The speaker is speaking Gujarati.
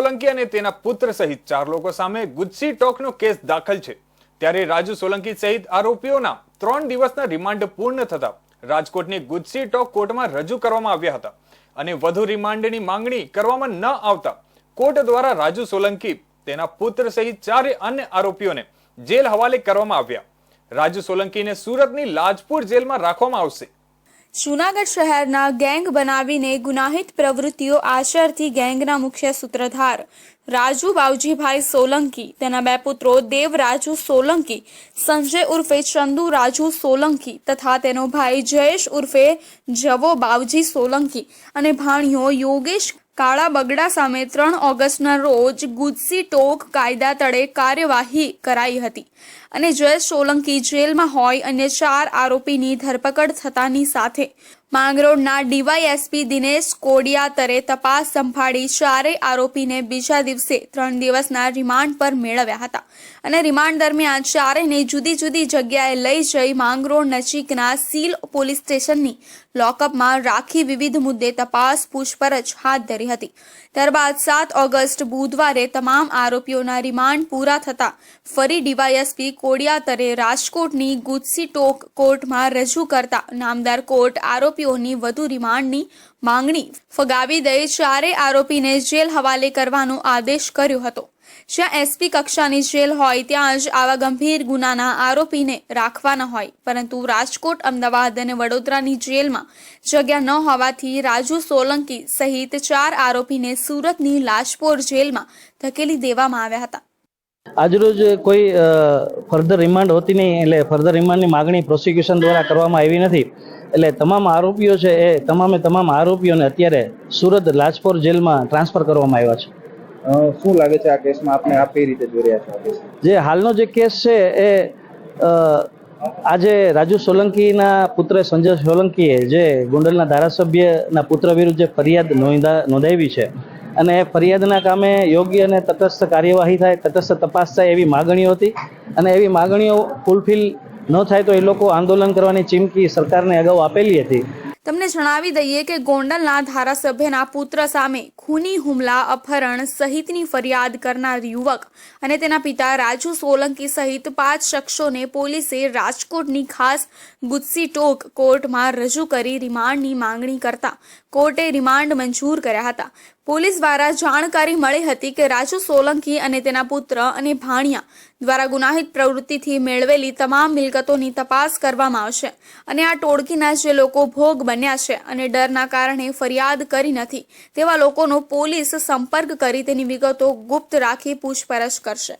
સોલંકી અને તેના પુત્ર સહિત ચાર લોકો સામે ગુજસી ટોકનો કેસ દાખલ છે. ત્યારે રાજુ સોલંકી સહિત આરોપીઓના ત્રણ દિવસના રિમાન્ડ પૂર્ણ થતા રાજકોટની ગુજસી ટોક કોર્ટમાં રજૂ કરવામાં આવ્યા હતા અને વધુ રિમાન્ડની માંગણી કરવામાં ન આવતા કોર્ટ દ્વારા રાજુ સોલંકી, તેના પુત્ર સહિત ચારે અન્ય આરોપીઓને જેલ હવાલે કરવામાં આવ્યા. રાજુ સોલંકીને સુરતની લાજપુર જેલમાં રાખવામાં આવશે. જૂનાગઢ શહેરના ગેંગ બનાવીને ગુનાહિત પ્રવૃત્તિઓ આચરતી ગેંગના મુખ્ય સૂત્રધાર રાજુ બાવજીભાઈ સોલંકી, તેના બે પુત્રો દેવ રાજુ સોલંકી, સંજય ઉર્ફે ચંદુ રાજુ સોલંકી તથા તેનો ભાઈ જયેશ ઉર્ફે જવો બાવજી સોલંકી અને ભાણિયો યોગેશ કાળા બગડા સામે ત્રણ ઓગસ્ટના રોજ ગુજસી ટોક કાયદા તળે કાર્યવાહી કરાઈ હતી. અને જયેશ સોલંકી જેલમાં હોય અને ચાર આરોપીની ધરપકડ થતાની સાથે માંગરોળના ડીવાયએસપી દિનેશ કોડિયાતરે તપાસ સંભાળી ચારેય આરોપીને બીજા દિવસે ત્રણ દિવસના રિમાન્ડ પર મેળવ્યા હતા. અને રિમાન્ડ દરમિયાન ચારેયને જુદી જુદી જગ્યાએ લઈ જઈ માંગરોળ નજીકના સીલ પોલીસ સ્ટેશનની લોકઅપમાં રાખી વિવિધ મુદ્દે તપાસ પૂછપરછ હાથ ધરી હતી. ત્યારબાદ સાત ઓગસ્ટ બુધવારે તમામ આરોપીઓના રિમાન્ડ પૂરા થતા ફરી ડીવાયએસપી કોડિયાતરે રાજકોટની ગુજસી ટોક કોર્ટમાં રજૂ કરતા નામદાર કોર્ટ આરોપીઓની વધુ રિમાન્ડની માંગણી ફગાવી દઈ ચારે આરોપીને જેલ હવાલે કરવાનો આદેશ કર્યો હતો. જ્યાં એસપી કક્ષાની જેલ હોય ત્યાં જ આવા ગંભીર ગુનાના આરોપીને રાખવાના હોય. પરંતુ રાજકોટ, અમદાવાદ અને વડોદરાની જેલમાં જગ્યા ન હોવાથી રાજુ સોલંકી સહિત ચાર આરોપીને સુરતની લાજપોર જેલમાં ધકેલી દેવામાં આવ્યા હતા. આજરોજ કોઈ ફર્ધર રિમાન્ડ હોતી નહીં, એટલે ફર્ધર રિમાન્ડની માગણી પ્રોસિક્યુશન દ્વારા કરવામાં આવી નથી. એટલે તમામ આરોપીઓ છે એ તમામે તમામ આરોપીઓને અત્યારે સુરત લાજપોર જેલમાં ટ્રાન્સફર કરવામાં આવ્યા છે. શું લાગે છે આ કેસમાં આપણે આપ કઈ રીતે જોઈ રહ્યા છો જે હાલનો જે કેસ છે એ આજે રાજુ સોલંકીના પુત્ર સંજય સોલંકીએ જે ગોંડલના ધારાસભ્યના પુત્ર વિરુદ્ધ જે ફરિયાદ નોંધા નોંધાવી છે અને એ ફરિયાદના કામે યોગ્ય અને તટસ્થ કાર્યવાહી થાય તટસ્થ તપાસ થાય એવી માગણીઓ હતી અને એવી માગણીઓ ફૂલફિલ ન થાય તો એ લોકો આંદોલન કરવાની ચીમકી સરકારને અગાઉ આપેલી હતી. તમને જણાવી દઈએ કે ગોંડલના ધારાસભ્યના પુત્ર સામે ખૂની હુમલા, અપહરણ સહિતની ફરિયાદ કરનાર યુવક અને તેના પિતા રાજુ સોલંકી સહિત પાંચ શખ્સોને પોલીસે રાજકોટની ખાસ ગુજસી ટોક કોર્ટમાં રજૂ કરી રિમાન્ડની માંગણી કરતા. કોર્ટે રિમાન્ડ મંજૂર કર્યા હતા. પોલીસ દ્વારા જાણકારી મળી હતી કે રાજુ સોલંકી અને તેના પુત્ર અને ભાણિયા દ્વારા ગુનાહિત પ્રવૃત્તિથી મેળવેલી તમામ મિલકતોની તપાસ કરવામાં આવશે અને આ ટોળકીના જે લોકો ભોગ બન્યા છે અને ડરના કારણે ફરિયાદ કરી નથી, તેવા લોકોનો પોલીસ સંપર્ક કરી તેની વિગતો ગુપ્ત રાખી પૂછપરછ કરશે.